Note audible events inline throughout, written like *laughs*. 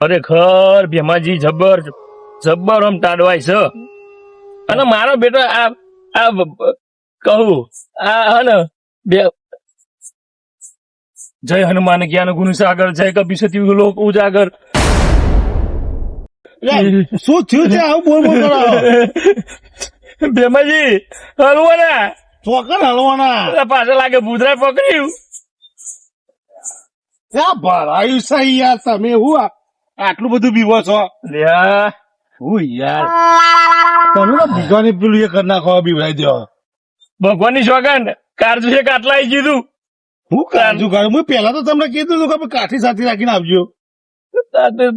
ખરેખર ભેમાજી જબર જબર આમ ટાડવાય છે. અને મારો બેટો આ આ કહું આ હે ને બે જય હનુમાન જ્ઞાન ગુણ સાગર જય કપિસતી લોક ઉજાગર. શું થયું છે? આવું બોલ બોલ કરો. ભેમાજી હલવાના? ચોકર હલવાના. પાછળ લાગે ભૂતરા પકડ્યું. ક્યાં ભરાયું સહી યાર તમે હું આટલું બધું પીવો છો? લ્યા હું યાર. તમે તો ભીગવાની પેલું એ કરી નાખો બીવડાઈ દો ભગવાનની સોગંદ કારજુ છે કાટલા આવી કીધું હું કાજુ કાઢું હું પેલા તો તમને કીધું હતું કે કાઠી સાથે રાખીને આવજો.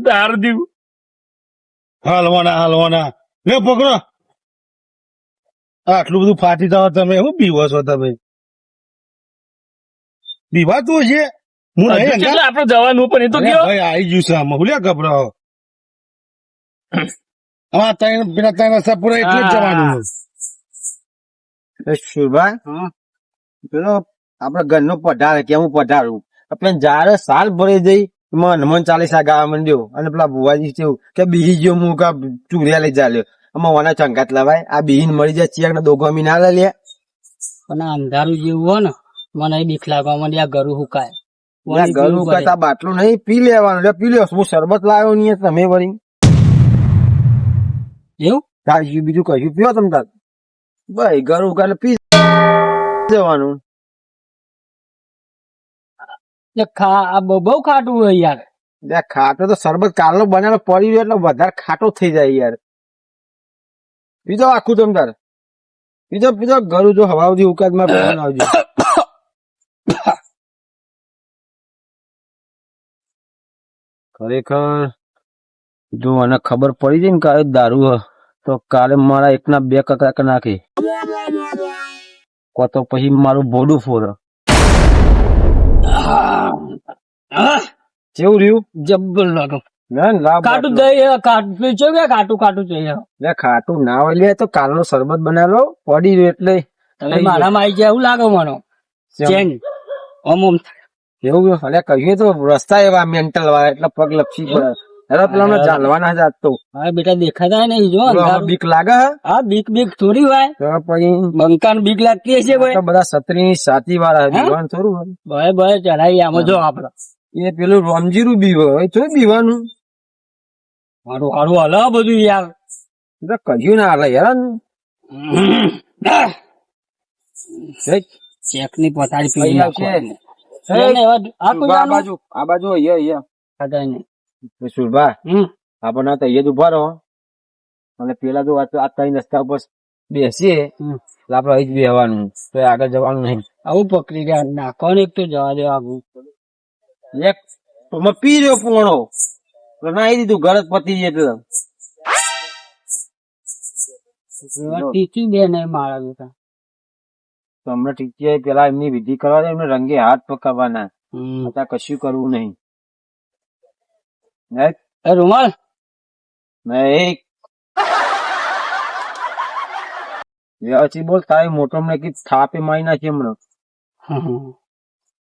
તાર દીવ. હાલવાના હાલવાના. લે પકડો આટલું બધું ફાટી જાવ તમે. હું પીવો છો તમે? પીવાતું છે આપણે જવાનું પણ એ તો કયો આવી ગયું છે આમાં. ભૂલ્યા ગભરાવો આમાં ત્રણ પેલા ત્રણ રસ્તા પૂરા એટલે જ જવાનું શુરભાઈ પેલો આપડે ઘરનો પઢાર કે હું પઢારું આપણે જયારે સાલ ભરી જઈ એમાં હનુમાન ચાલીસા ગાવા માંડ્યો. અને પેલા ભુવાજી કેવું કે બીહી ગયો હું કા ચૂરિયા લઈ ચાલ્યો. આમાં વાના ચંગાત લવાય આ બીહીન મળી જાય ચિયાક ને દોગો મીના લે પણ અંધારું જેવું હોય ને મને એ બીક લાગવા માંડી આ ગરું હુકાય. પીવું કરતા બાટલું નહીં પી લેવાનું. પી લ્યો હું શરબત લાવ્યો નહીં તમે વળી. એવું? તારી બીજું કશું પીવો તમ તાર. ભાઈ ગળું કરે પી જવાનું બહુ ખાટું હોય યાર. ખાટો તો શરબત કાલનો બનાવેલો પડી રહ્યો એટલે વધારે ખાટો થઈ જાય યાર. બીજો આખું તમ તાર. બીજો પીજો ઘર જો હવા ઉકાદમાં પીવાનું *coughs* આવજો. ખરેખર જો મને ખબર પડી જાય ને કાલે દારૂ હ, તો કાલે મારા એકના બે કકડાક નાખી. કો તો પછી મારું ભોડું ફોર કેવું રહ્યું? જબ્બર લાગે. બાટલો. દહીં ખાટું છે કે કાટું કાટું છે લે ખાટું ના હોય લે તો કાલનો શરબત બનાવેલો. પડી રહ્યો એટલે તમે મારામાં આવી જાય એવું લાગે મને. ચેન ઓમ ઓમ એવું અને કહીએ તો રસ્તા એવા મેન્ટલ વાળા એટલે પગ લપસી પડે પેલા ચાલવાના જ તો. હા બેટા દેખાતા નહીં જો. બીક લાગે હા? બીક બીક થોડી હોય. તો પછી બંકાન બીક લાગતી હશે ભાઈ બધા છત્રી સાતી વાળા દીવાન થોડું હોય. ભય ભય ચઢાઈ આમાં જો આપડે. એ પેલું રોમજીરું બી હોય. તો દીવાનું મારું હારું હલ બધું યાર. કહ્યું ના હાલે યાર ચેકની પથારી પી નાખો આ? બાજુ આ બાજુ અહીંયા અહીંયા સુરભા. આપણને તો અહીંયા જ ઊભા રહો. અને પેલા જો આ તો આ ત્રણ રસ્તા ઉપર બેસીએ. આપડે અહીં જ બેહવાનું. તો આગળ જવાનું નહીં. આવું પકડી ગયા નાખો ને એક તો જવા દે આગું. એક પી રહ્યો પોણો. નાઈ દીધું ઘર જ પતી જાય તો ટીચી બે ને મારા બેટા તો હમણાં ટીચરે પેલા એમની વિધિ કરવા દે એમને રંગે હાથ પકડવાના. હમ. અત્યારે કશું કરવું નહીં. હે? એ રૂમાલ? મેં એક. વ્યવસ્થિત બોલ તારી મોટો મને કીધું થાપે મારી નાખી હમણાં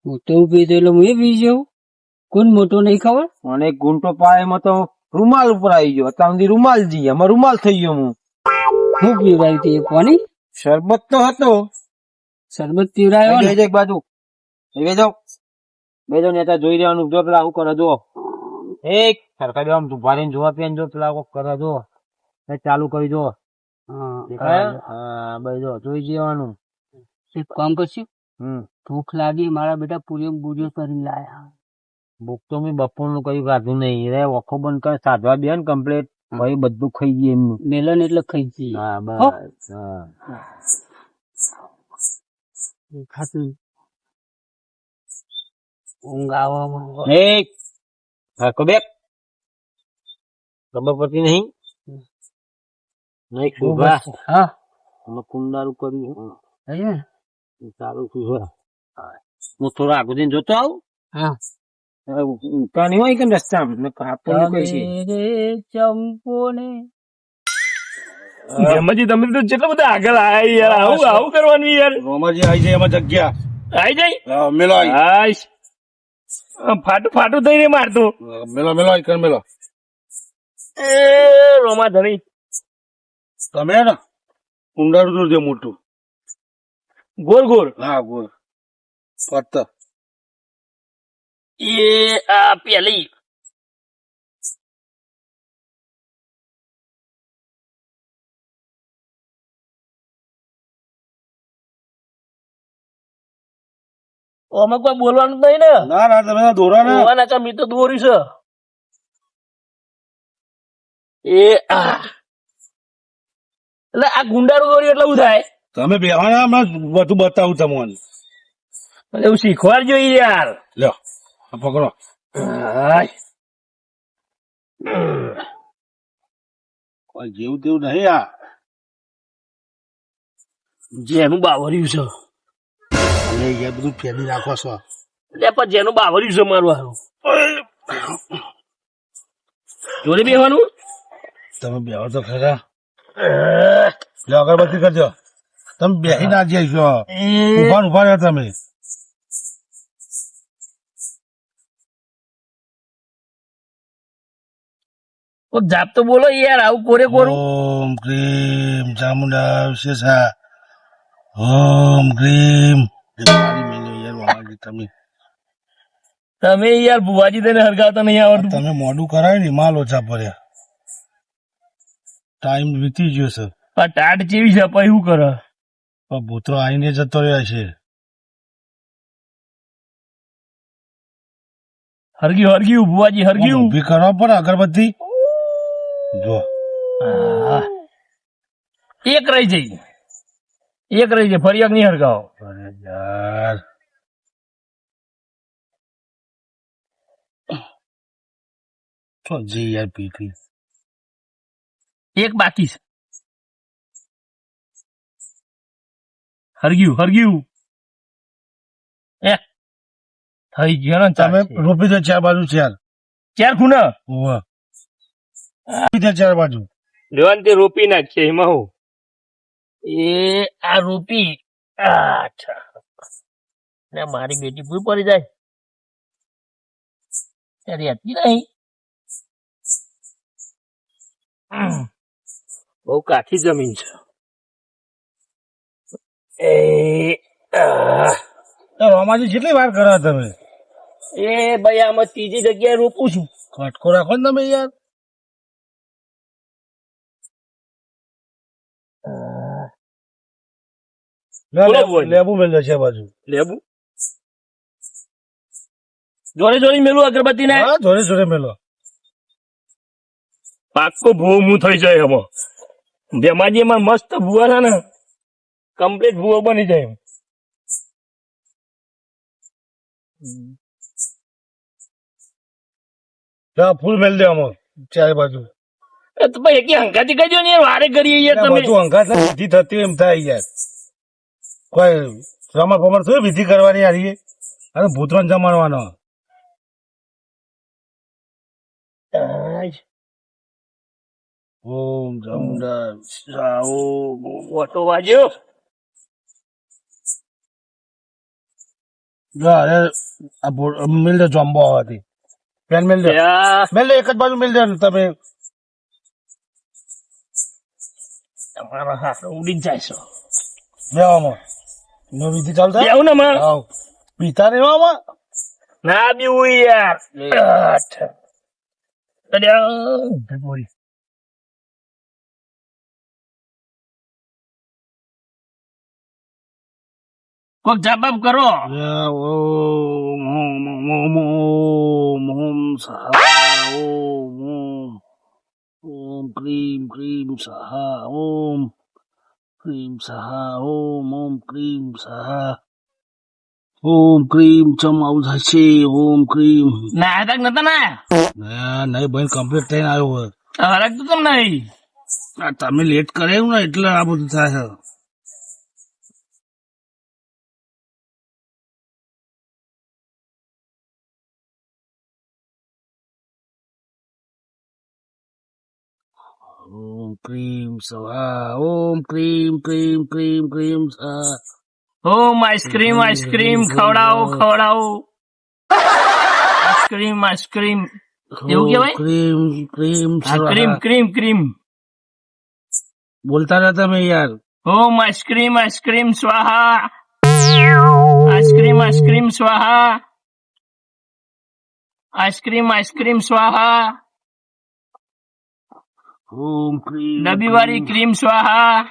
મોટો પી તો એટલે હું એ પી જાઉં કોણ મોટો નહીં ખબર? અને એક ગુંટો પાય એમાં તો રૂમાલ ઉપર આવી ગયો. અત્યાર સુધી રૂમાલ જઈએ એમાં રૂમાલ થઈ ગયો હું. હું પીવડાવી હતી એ કોની? શરબત તો હતો. શરબત પીવડાયો ને? એક બાજુ. એ બેજો. ને અત્યારે જોઈ રહેવાનું જો પેલા શું કરે જો એક. સરકાર આમ ઊભા રહીને જોવા પીને જો પેલા કોક કરે જો ચાલુ કરી જો હા, ભાઈ જો જોઈ જવાનું એક કામ કરશું? ભૂખ લાગી મારા બેટા પૂરીઓ બુરીઓ કરીને લાયા. ભૂખ તો મેં બપોરનું કયું ખાધું નહીં. રે ઓખો બંધ કરે. સાધવા બે ને કમ્પ્લેટ ભાઈ બધું ખાઈ ગયું એમનું. મેલન એટલે ખાઈ જઈએ. હા બસ હા. ખાતું ઊંઘ આવવામાં એક હરકો બેક. ખબર પડતી નહીં? નહીં શુભા હા. અમે કુંડારું કર્યું. અહીંયા? સારું શું હું. થોડો આગળ જઈને જોતો આવું. હા. કાની હોય કે રસ્તામાં? ને કાપો ને કોઈ છે? રે ચંપો ને ભેમાજી તમે તો કેટલા બધા આગળ આયા યાર. આવું આવું કરવાનું યાર. રોમાજી આવી જાય એમાં જગ્યા. આવી જાય? મેલો આવી ફાટું ફાટું થઈ થઈને મારતો. મેલો મેલો આવી કર મેલો. એ રોમા ધણી. તમે ને? ઊંડાડું છે મોટું. ગોળ ગોળ હા ગોળ ફરત. એ આ પેલી. આમાં કોઈ બોલવાનું નહીં ને. ના ના તમે દોરા ને. જોવાના કામ ઈ તો દોર્યું છે. એ એટલે આ ગુંડારો દોરી એટલે શું થાય? તમે બેવાના હમણાં બધું બતાવું તમને. એટલે એવું શીખવાડજો જોઈએ યાર. લ્યો પકડો. જેવું તેવું નહીં આ. જેનું બાવર્યું છે. અને ગયા બધું ફેરવી રાખો છો. એટલે પણ જેનું બાવર્યું છે મારું હારું. જોડે બેહવાનું? તમે બેહો તો ખરા. લે અગરબત્તી કરજો. તમે બેહી ના જઈશો ઊભા ઊભા રહ્યા તમે. જાપ તો બોલો યાર આવું કોરે કોરું? ઓમ ક્રીમ ચામુંડા વિશેષા ઓમ ક્રીમ. મારી યાર તમે તમે યાર ભુવાજી તને હરગાવતા નહીં આવડતું. તમે મોડું કરાય ને માલ ઓછા પડ્યા. ટાઈમ વીતી ગયો સર પણ ટાટ જેવી છે? પછી શું કરે? પણ ભૂતરો આવીને જતો રહ્યા છે. હરગ્યું હરગ્યું ભુવાજી હરગ્યું. ઊભી કરવા પડે અગરબત્તી? જો. એક રહી જઈ. એક રહી જાય ફરિયાદ નહીં હરગાવો. અરે યાર. તો જી યાર એક બાકી છે. હરગ્યું હરગ્યું. એ થઈ ગયો ને તમે તમે રોપી દે ચાર બાજુ ચાર ચાર ખૂણા? ઓવા. રોપી દે ચાર બાજુ. લેવાન તે રોપી નાખીએ એમાં હું? એ આ રોપી અચ્છા ને મારી બેટી પૂરી પડી જાય. રહેતી નહીં બહુ કાઠી જમીન છે. એ રોમાજી કેટલી વાર કરો તમે? એ ભાઈ આમાં ત્રીજી જગ્યાએ રોપું છું. કટકો રાખો ને તમે યાર. લેબુ- મેલ્યો છે બાજુ. લેબુ? જોડે જોડે મેલું અગરબત્તી ને હા જોડે જોડે મેલો. પાક્કો ભૂવો મું થઈ જાય એમાં. જેમાંથી એમાં મસ્ત ભૂવા છે ને કમ્પ્લીટ ભૂવો બની જાય ફૂલ મેલ દે અમો ચારે બાજુ. એ તો ભાઈ હંકાતી કહેજો ને વારે કરીએ યાર તમે. બધું ને થતી એમ થાય યાર. કોઈ રમણ પમણ શું વિધિ કરવાની હારી અને ભૂતરણ જમાડવાનો ઓમ ચામુંડા આવો ઓટો ભૂ- મેલ દે જોમ્બો હતી પેન મેલ દે. મેલ દે એક જ બાજુ મિલજો દે ને તમે. તમારા હાથ ઉડીને જાય છો. બેવામાં નો વિધિ ચાલતા? બેહું ને માં આવ. પીતા નહીં આમાં ના બીવું યાર. બોરી. કોક જવાબ કરો. ઓમ ઓમ ઓમ ઓમ ઓમ સહા ઓમ ઓમ ઓમ ક્રીમ ક્રીમ સહા ઓમ. ક્રીમ સહા ઓમ ઓમ ક્રીમ સહા ઓમ ક્રીમ ચમ આવું થાય છે ઓમ ક્રીમ ના તક નતા ના? ના નહીં ભાઈ કમ્પ્લીટ થઈને આવ્યો હોય તો તમ નહીં. આ તમે લેટ કરાયું ને એટલે આ બધું થાય છે. ક્રીમ સવા ઓમ ક્રીમ ક્રીમ ક્રીમ ક્રીમ ઓમ આઈસ્ક્રીમ આઈસ્ક્રીમ ખવડાવો ખવડાવો આઈસ્ક્રીમ આઈસ્ક્રીમ એવું કહેવાય? ક્રીમ ક્રીમ ક્રીમ ક્રીમ ક્રીમ બોલતા રહ્યા તમે યાર. ઓમ આઈસ્ક્રીમ આઈસ્ક્રીમ સ્વાહા આઈસ્ક્રીમ આઈસ્ક્રીમ સ્વાહા આઈસ્ક્રીમ આઈસ્ક્રીમ સ્વાહા ઓમ ક્રીમ ડબ્બીવાળી ક્રીમ સ્વાહા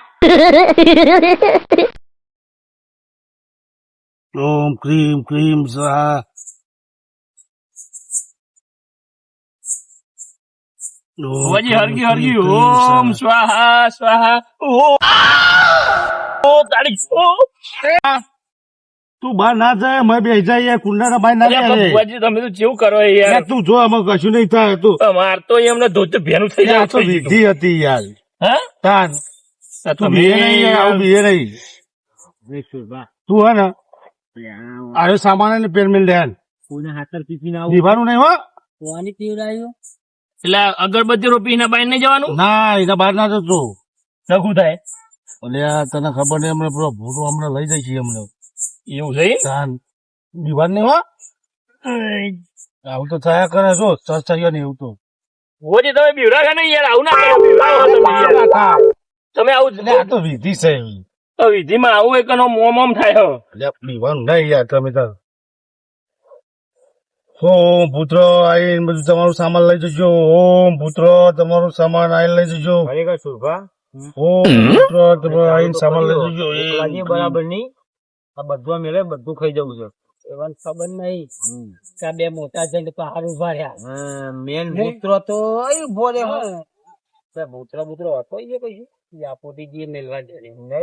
ઓમ ક્રીમ ક્રીમ સ્વાહા વજી હરગી હરગી ઓમ સ્વાહા. સ્વાહા ઓ ઓ તું બહાર ના જાય મેં બે જાય કુંડાના ભાઈ ના જાય તમે તો જેવું કરો યાર. તું જો અમે કશું નહીં થાય તું. માર તો એમને ધોત ભેનું થઈ જાય આ તો વિધિ હતી યાર. હા? તાન. તું બીએ નહીં આવું બીએ નહીં. તું હે ને આયો સામાન ને પેર મિલ દેન કોને હાથર પીપી ના આવું. દીવાનું નહીં હો. કોની પીવડાયું એટલે અગરબત્તી રોપીને બહાર નહીં જવાનું? ના એના બહાર ના જતો. નખું થાય. એટલે તને ખબર નહીં હમણાં પૂરો ભૂતો હમણાં લઈ જાય છે હમણાં. એવું છે દીવાન નહીં આવું તો થયા કરે છો સસ થયો ને એવું તો. ઓજી તમે બીવડા કે નહીં યાર આવું ના કરો તમે આવું આ તો વિધિ છે એવી. તો વિધિમાં આવું એક મોમ મોમ થાય એટલે દીવાનું નહીં યાર તમે તો. ઓમ પુત્ર આવીને બધું તમારું સામાન લઈ જજો ઓમ પુત્ર તમારું સામાન આવીને લઈ જજો. ઓમ પુત્ર તમારું આવીને સામાન લઈ જજો લાગે બરાબર નહીં. આ બધું મેળે બધું ખાઈ જવું છે. એવા ખબર નહીં. કે આ બે મોટા જઈને હાર ઊભા રહ્યા. મેન? મૂત્ર તો અહીં ઊભો મૂત્ર મૂત્ર હતો એ કઈ? યાપોટીજીએ મેલવા દે ને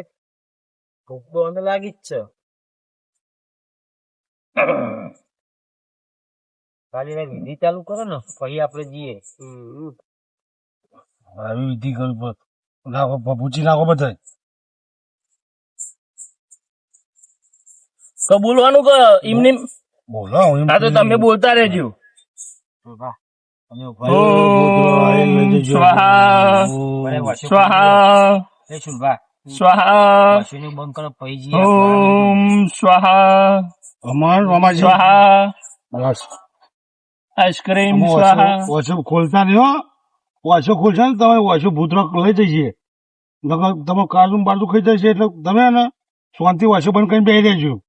ભૂખ તો અંદર લાગી જ છે. ખાલી આ વિધિ ચાલુ કરો ને પછી આપણે જઈએ. આવી વિધિ કરવી પડે નાખો ભૂચી નાખો બધા બોલવાનું કે એમને બોલો હું એમ તો તમે બોલતા રહેજો. સ્વાહા સ્વાહા. સ્વાહા. ઓમ સ્વાહા. અમાર સ્વાહા. આઈસ્ક્રીમ સ્વાહા. ઓછો- ખોલતા નહીં હો. ઓછો ખોલશે ને તમે ઓછું ભૂતરો લઈ જઈએ. તમે કાજુ બાજુ ખાઈ જશે એટલે તમે ને શાંતિ ઓછું બંધ કરીને બેસી દેજો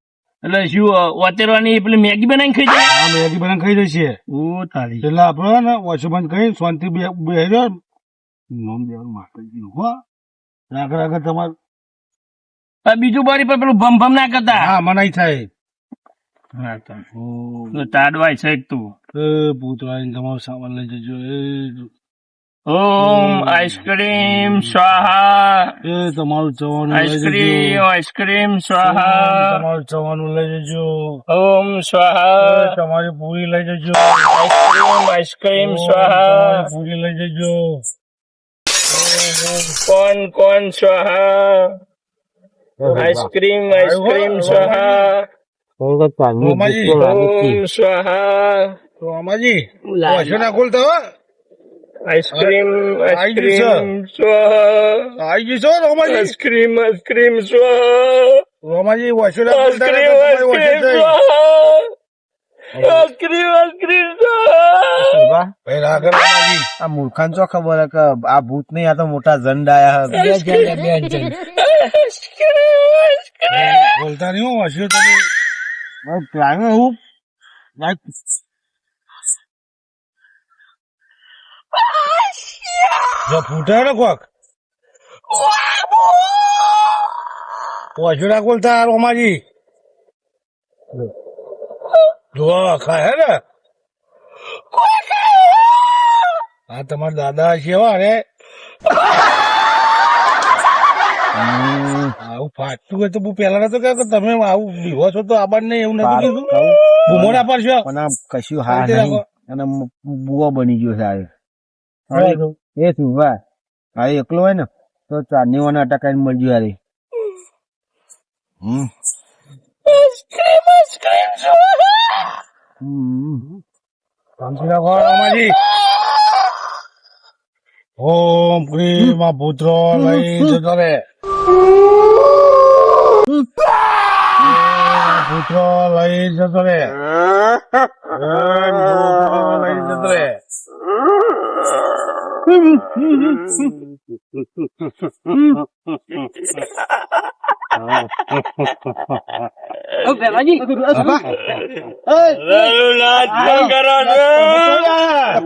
એટલે શું ઓતેરવાની પેલી મેગી બનાવીને ખાઈ જાય આ મેગી બનાવીને ખાઈ જશે ઓ તારી. એટલે આપણે ને ઓછો બંધ કરી શાંતિ બે બેસી રહ્યો નોમ દેવાનું માતાજી હો. આગળ આગળ તમારે. આ બીજું બારી પર પેલું ભમ ભમ ના કરતા? હા મનાઈ થાય. હા તો. તાડવાય છે તું. એ આવીને તમારો સામાન લઈ જજો. એ ઓમ આઈસ્ક્રીમ સ્વાહા. એ તમારું ચવાનું આઈસ્ક્રીમ આઈસ્ક્રીમ સ્વાહા. તમારું ચવાનું લઈ જજો. ઓમ સ્વાહા. તમારી પૂરી લઈ જજો. આઈસ્ક્રીમ આઈસ્ક્રીમ સ્વાહા. પૂરી લઈ જજો. કોણ કોણ સ્વાહા? આઈસ્ક્રીમ આઈસ્ક્રીમ સ્વાહા. રોમાજી. ઓમ સ્વાહા. રોમાજી. ઓછો ના ખોલતા હો. આઈસ્ક્રીમ આઈસ્ક્રીમ સ્વાહા આવી ગયું છો રોમાજી આઈસ્ક્રીમ આઈસ્ક્રીમ સ્વાહા રોમાજી વસુલા આઈસ્ક્રીમ આઈસ્ક્રીમ. સ્વાહા આઈસ્ક્રીમ આઈસ્ક્રીમ રાખ આ મૂર્ખાન ચો ખબર હે કે આ ભૂત નહીં આ તો મોટા જંડ આયા હે. બે જણ બે જણ આઈસ્ક્રીમ આઈસ્ક્રીમ બોલતા નહીં હું ઓછો તમે મારે પ્લાન હું જો ફૂટે ને કોક? ઓછો ના ખોલતા રોમાજી જો ખાય હે ને? હા? તમારા દાદા છે એવા રે આવું ફાટતું હોય તો બહુ પેલા નતો કે તમે આવું બીવો છો તો આપણને એવું નથી કીધું? બૂમો પર છો પણ કશું હા નહીં. અને મ- બની ગયો છે આ. શું એ શુભા હા એકલો હોય ને તો ચારની વાના અટકાઈને ની યાર એ. હમ આઈસ્ક્રીમ આઈસ્ક્રીમ હમ. શાંતિ રાખો રામાજી ઓમ ક્રીમ આ લઈ જતો રે પુત્રો લઈ જતો રે લઈ જતો રે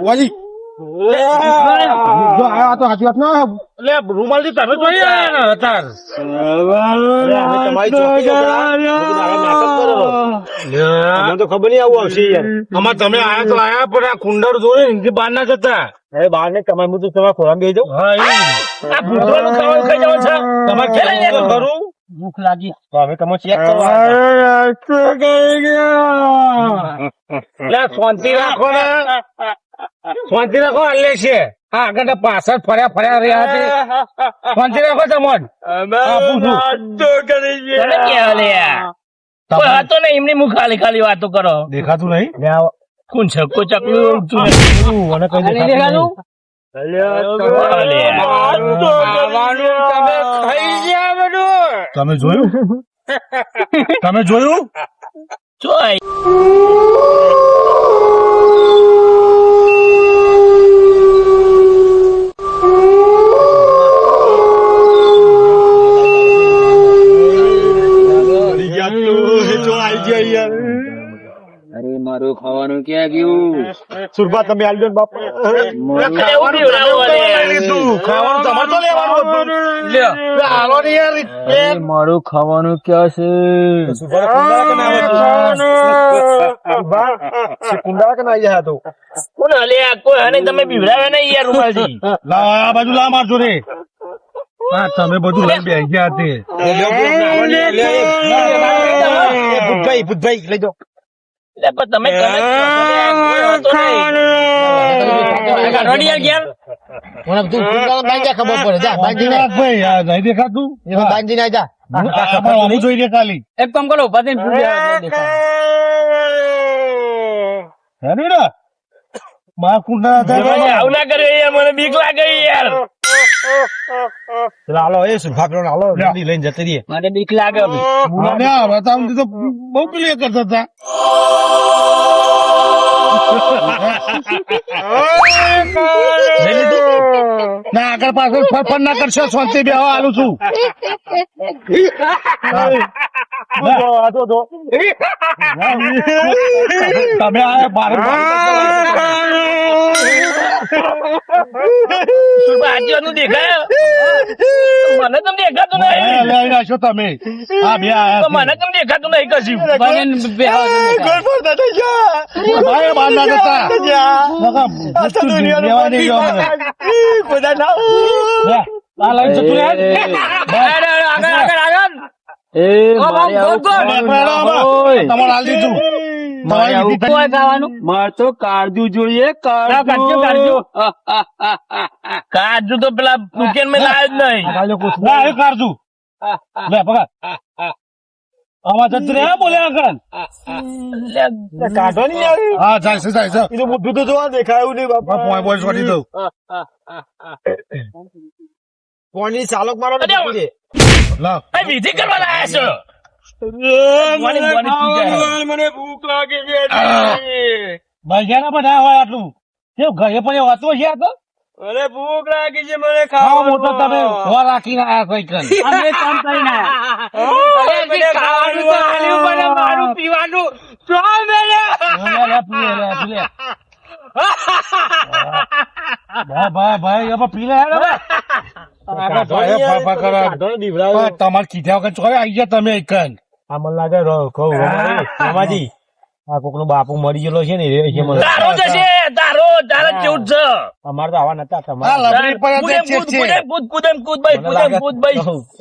વાજી જો આ તો સાચી વાત ના એટલે રૂમાલથી તમે જોઈ તો ખબર નહીં આવું આવશે યાર. તમે આયા તો આયા પણ આ કુંડળ જોડે એનથી બહાર ના જતા. અરે બહાર ને તમારે બધું તમારે ખોરાક બેસી જાઉં. હા આ ભૂતવાનું ખાવાનું ખાઈ જવાનું છે. તમારે ખરું. ભૂખ લાગી. તો હવે તમે ચેક કરો શાંતિ રાખો ને. શાંતિ રાખો હાલે છે. હા આગળ પાછળ ફર્યા ફર્યા રહ્યા છે. શાંતિ રાખો તમોન. નહીં હતો ને એમની મુખ ખાલી ખાલી વાતો કરો. દેખાતું નહીં? કોણ છે? કોઈ ચકલું મને કઈ દેખાતું તમે જોયું? તમે જોયું? જોય અરે મારું ખાવાનું ક્યાં ગયું સુરભા તમે આલજો ને બાપ લે. ખાવાનું તમારે તો લેવાનું. લે, ને મારું ખાવાનું ક્યાં છે કુંડા કે ના આવે સુરભા કુંડા કે ના આવી જાય તો કોણ હલે કોઈ હને તમે પીવડાવ્યા નહીં યાર રૂમાલથી લા આ બાજુ લાવ મારજો રે હા તમે બધું લઈ બે ગયા તે ભૂતભાઈ ભૂતભાઈ લઈ જાઓ પણ તમે તું કુંડા બાંધી જા ખબર પડે. જા બાંધી ના ભાઈ આ નહીં દેખાતું? બાંધી ના જા. આમાં જોઈ લે ખાલી એક કામ કરો ઊભા થઈને પૂરી આવજો, દેખાય. હે ને. મા કુંડા હતા ભાઈ, આવું ના કરે મને બીક લાગે યાર. પેલા હાલો એ સુરભા લાલો જલ્દી લઈને જતી રહીએ. મને બીક લાગે. મને આ બતાવું તો બહુ પેલી કરતા હતા. ના આગળ પાછળ ફરફર ના કરશો શાંતિ બે આલું છું. તમે આ બાર આજુબાજુ દેખાય? મને તમને દેખાતું નહીં. લઈને આવશો તમે. હા બે આયા તો મને તમને દેખાતું નહીં કશું. બને બેહવા દો, દેખાય. ભાઈ બાર ના જતા. નકા, લેવા નહીં જવા મને. લે, આ લઈને જતું. અરે, અરે, આગળ આગળ આગળ. એ મારે આવું ના. તમારે હાલ દીધું. મારે તો કાળજુ જોઈએ કાળજુ *laughs* કાજુ તો પેલા દુકાન મેં લાવ્યો જ નહીં ના, એ લે, પકડ. આમાં જત રે બોલે આગળ. કાઢો નહીં આવી હા, જાય છે, જાય છે. મોઢું તો જોવા દેખાયું નહીં બાપા પોઈ બોઈ છોડી દઉં. પોણી ચાલક મારો ને લા. આ વિધિ કરવા લાયા છો મોની ભૂખ લાગી છે ભાઈ, બધા હોય આટલું. કેવું ઘરે પણ હતું છે આ તો? અરે ભૂખ લાગી છે મને આવો મોટો તમે સો રાખીને આયા કોઈ કન. અમે કામ કરીને આયા. ખાવાનું તો આલ્યું મને મારું પીવાનું તો મેલે. લે, લે, પી લે, પી લે. ભાઈ, ભાઈ, ભાઈ, એમાં પી લે, હેડો ભાઈ. આગળ ભાઈ, ફાફા કરે. પણ તમારે કીધા વગર ચોરે આઈ ગયા તમે એક કન. આ મને લાગે કહું રમાજી, આ કોક બાપુ મરી ગયેલો છે ને એ છે મને તારો જશે તારો તારે કેવું છે. અમારે તો આવા નતા તમારે કૂદેમ કૂદ, ભાઈ, કૂદ ભાઈ.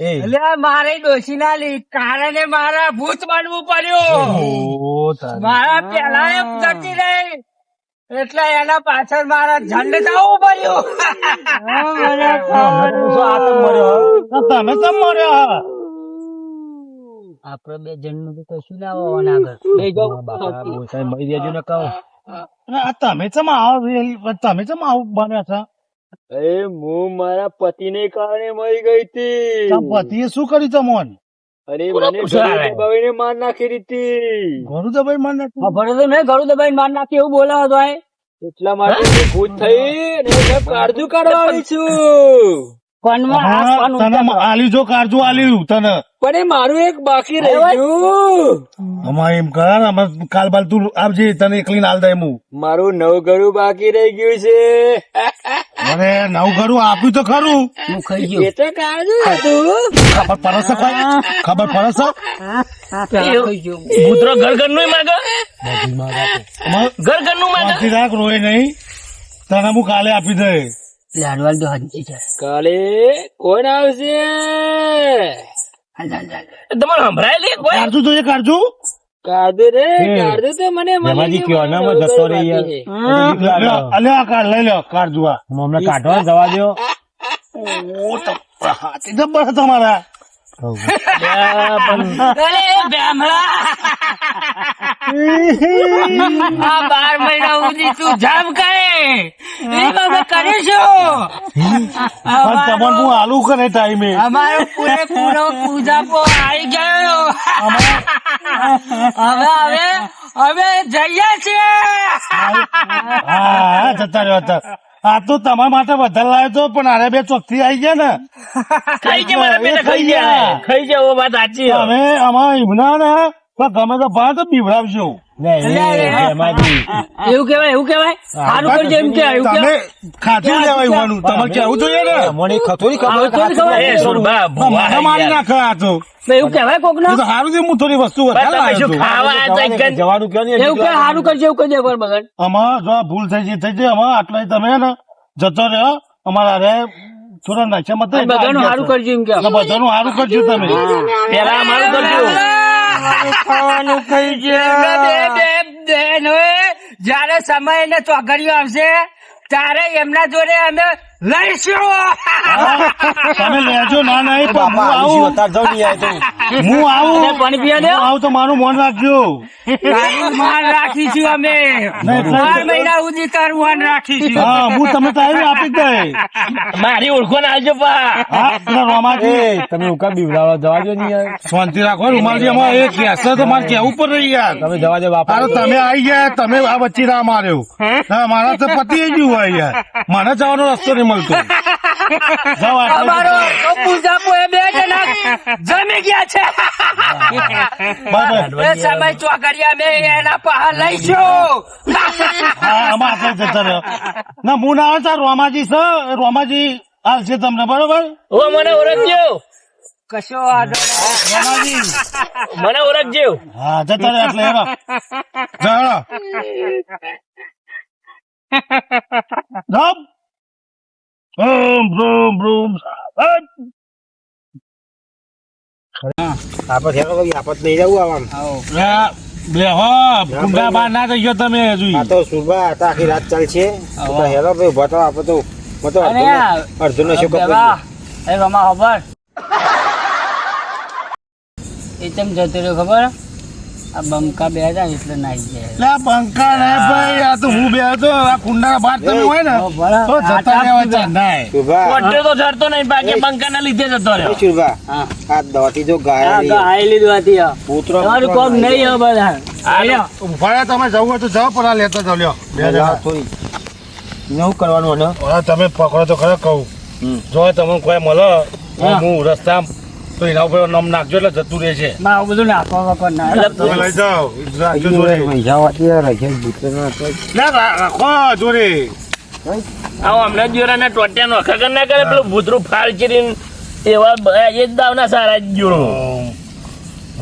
એટલે મારે ડોશીના લી- કારણે મારા ભૂત બનવું પડ્યું. ઓ, મારા પેલા એમ જતી રહી. એટલે એના પાછળ મારા ઝંડ થવું પડ્યું. તો તમે કેમ મર્યા? આપડે બે જણનું કશું ના આવવાના લઈ જાઓ. બાપા બોસાઈ મરી દેજો ને કહું. અને આ તમે ચમ તમે ચમ આવું બન્યા છો? એ હું મારા પતિને કારણે મરી ગઈ હતી. પતિએ શું કર્યું તમોન અરે મને? દબાવીને માર નાખી દીધી. ઘણું તો ભાઈ મને ખબર તો ઘરું દબાઈને માર નાખી એવું બોલાવો તો. એટલા માટે ભૂત થઈ અને કાઢવા આવી છું. તને? જો તને. પણ એ મારું એક બાકી રહી ગયું. અમારે એમ કર અમે કાલ બાલ તું આપજે તને એકલી નાલ દે હું મારું નવ ગળું બાકી રહી ગયું છે. અરે નવું ઘરું આપ્યું તો ખરું. હું ખાઈ ગયો. એ તો કાળજું હતું. ખબર પડે છે કઈ? ખબર પડે છે? પેલા ખાઈ ગયો. ભૂતરો ઘર ઘરનું માગે અમારે ઘર ઘરનું માગે રાખ રોય નહીં. તને હું કાલે આપી દે લાડવાલ તો હજી છે. કાલે કોણ આવશે. તમારે સંભળાય લે કોઈ? કાઢજું જોઈએ કાઢજું કાળજું રે કાળજું તો મને મળી કયો ના મત જતો રે યાર. અલે આ કાઢ લઈ લો કાઢજું આ. હમણાં કાઢવા જવા દો હાથી જબ્બર છે તમારા. અરે બેમડા આ બાર મહિના કરે ટાઈમે અમારો પૂરેપૂરો પૂજાપો આવી ગયો હવે હવે હવે જઈએ છીએ આ તો તમારા માટે વધારે લાવ્યો તો પણ આરે બે ચોકથી આવી ગયા ને. ખાઈ ગયા મારા બેટા ખાઈ ગયા. ખાઈ ગયા. ઓ વાત સાચી. અમે આમાં ઈમના ને તો ગમે તો ભાત બીવડાવજો. એવું કેવાય એવું કેવાય સારું કરજો એમ કે એવું તમે કેવાય ખાતું લેવાય હોવાનું. તમારે કેવું જોઈએ ને? મને થોડી ખબર એ સુરભા, તો ભૂવા મને મારી નાખે આ તો. એવું કેવાય કોક એ સારું છે હું થોડી વસ્તુ બસ વધારે તમે શું લાવ્યો છું. ખાવા આ તો એક જ- જવાનું કયો ને એવું કે સારું કરજો એવું કહી દે બગડ આમાં જો ભૂલ થઈ જઈ થઈ જાય આમાં આટલા તમે ને જતો રહ્યો. અમારા રે થોડા નાખ્યા મત બધાનું સારું કરજો એમ કે બધાનું સારું કરજો તમે. પેલા અમારું કરજો. ખાવાનું ખાઈ જયારે સમય ને ચોઘડીઓ આવશે ત્યારે એમના જોડે અમે લઈશું. તમે લેજો ના ના પણ હું આવું. નહીં તો. હું આવું. પાણી પીવા દે આવું તો મારું મન રાખજો. માન રાખીશું અમે. ચાર મહિના સુધી તારું માન રાખીશું. હા હું તમે ટાઈમ આપી દે. મારી ઓળખો ના આવજો પા. હા રોમાજી તમે ઉકા બીવડાવો જવા દો નહીં શાંતિ રાખો રૂમાલજી અમારે એક ગેસ તો મારે કેવું પડે યાર. તમે જવા દો બાપા. તમે આવી ગયા તમે આ વચ્ચે ના માર્યો. હા? મારા તો પતિ ગયું હોય યાર. મને જવાનો રસ્તો નહીં મળતો *laughs* અમારો એ બે જણા જમી ગયા છે. *laughs* એ સમય ચોકડિયા અમે એના પહાડ લઈશું. હા જતા રહ્યો. ના હું ના આવે રોમાજી છે રોમાજી હાલશે તમને બરોબર? ઓ મને ઓળખજો. કશો રોમાજી. મને ઓળખજો. હા જતા રહ્યો એટલે એવા ભ્રૂમ ભ્રૂમ આપત હેરો ભાઈ આપત નહીં જવું આવવાનું બે હો કુંડા બાર ના થઈ ગયો તમે હજુ આ તો સુરબા આ આખી રાત ચાલશે. હેરો ભાઈ ઊભા તો આપો તો મેં તો અરે અડધો આ- અડધો નશો બેવા, એ રમા ખબર? એ તેમ જતો રહ્યો ખબર? આ બંકા બે હતા એટલે નાઈ ગયા લે પંખા ને ભાઈ આ તો હું બે હતો આ કુંડા બાર તમે હોય ને તો જતા રહેવા ચાંદાય પોતે તો ચડતો નહીં બાકી બંકા ના લીધે જતો રહ્યો. હા. આ દવાથી જો આ ગાય ગાય લીધું હતી આ. પુત્રો તમારું કોમ નહીં હો બધા. આલ્યો. ઊભા તમે જવું હોય તો જાઓ પણ આ લેતા જાઓ લ્યો. બે જણા. થોડી. નવું કરવાનું અને તમે પકડો તો ખરા કહું. જો તમને કોઈ મળો હા. હું રસ્તા તો એના ઉપર નામ નાખજો એટલે જતું રહેશે ના આવું બધું નાખવા વખત ના તમે લઈ જાઓ રાખજો જોડે ના રા- રાખો જોડે આવો હમણાં જોરાના ટોટિયા નો ખગર ના કરે પેલું ભૂતરું ફાળ ચીરીને એવા એ જ દાવના સારા જ જોડો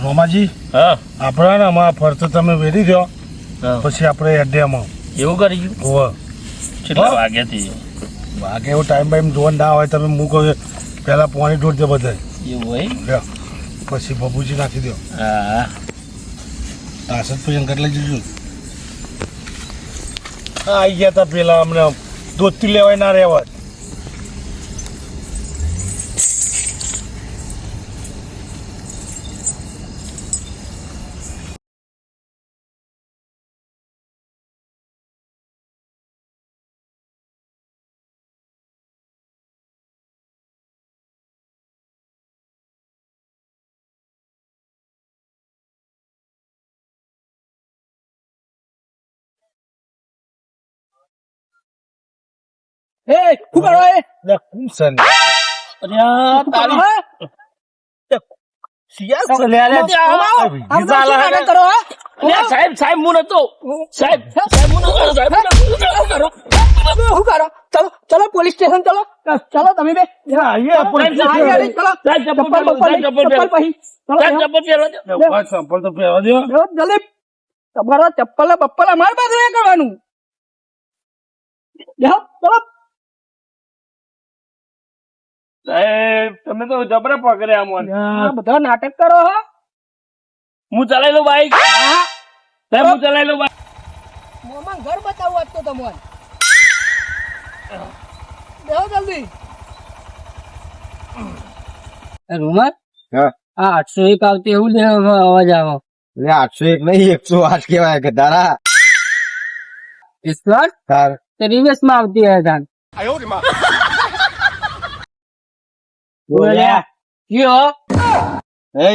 રોમાજી હા. આપણા ને આમાં ફરતો તમે વેરી દો પછી આપણે એડેમાં એવું કરી હોવ. કેટલા? વાગ્યાથી? વાગે એવો ટાઈમ બાઈમ જોવા ના હોય તમે મૂકો પેલા પોણી ઢોળજો બધે એવું હોય? પછી બબુજી નાખી દો હા. તાસદ પછી લઈ જજો હા આવી ગયા તા પેલા અમને દોસ્તી લેવાય ના રહેવા પછી ચલો સાહેબ ચપ્પલ પહેરો છે. ભાઈ સંપલ તો પહેરવા દો. જો જલ્દી તમારા ચપ્પલ બપ્પલ અમારી પાસે એ કરવાનું. ચલો. સાહેબ તમે તો જબરા પકડ્યા મને. આ બધા નાટક કરો હા. હું ચલાવી લઉં બાઈક. હા? સાહેબ હું ચલાવી લઉં બાઈક. મોમાં ઘર બતાવવું આજ તો તમને. જાઓ જલ્દી. રૂમર હા. આ આઠસો એક આવતી એવું લે અવાજ આવો. એટલે આઠસો એક નહીં એકસો આઠ કેવાય ગધારા વિશ્વાસ તાર. તે રિવેસમાં આવતી હતા બોલ્યા. કયો? એ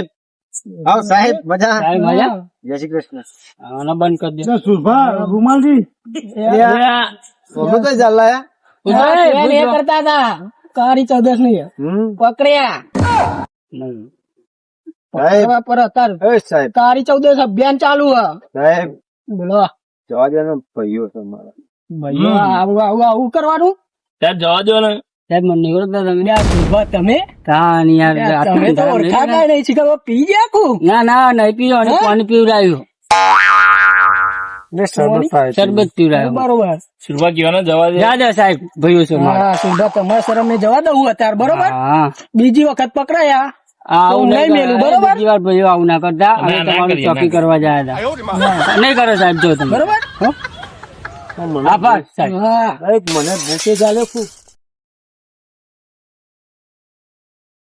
આવ સાહેબ મજા. સાહેબ મજા? જય શ્રી કૃષ્ણ. આને બંધ કરી દે. સુભા રૂમાલજી. તમે કઈ ચાલ્યા ટ્રેન એ કરતા હતા. કારી ચૌદસની પકડ્યા. નહીં. સાહેબ. પર અત્યારે એ સાહેબ. કારી ચૌદસ અભિયાન ચાલુ હે સાહેબ. બોલો. જવા દે ને ભાઈઓ છે મારા. ભાઈઓ આવું આવું આવું કરવાનું? જવા દો ને સાહેબ મને નહીં તમે લ્યા, સુભા તમે. તા યાર તમે તો ઓળખાતા નહીં શીખર પી ગયા આખું ના ના નહીં પીવો અને પાણી પીવડાવ્યું શરબત થાય છે. શરબત પીવડાવ્યું બરોબર. સુરભા કહેવાના જવા દે. જા સાહેબ ભાઈઓ છે હા સુભા તમારા શરમ ને જવા દઉં અત્યારે બરોબર? હા. બીજી વખત પકડાયા. આવું નહીં નહીં મેલું. બરોબર? બીજી વાર ભાઈઓ આવું ના કરતા. તમારું ચોકી કરવા જાય હતા. નહીં કરો સાહેબ જો તમે. બરોબર? આભાર સાહેબ. હા. મને ભૂખે ચાલે ખૂબ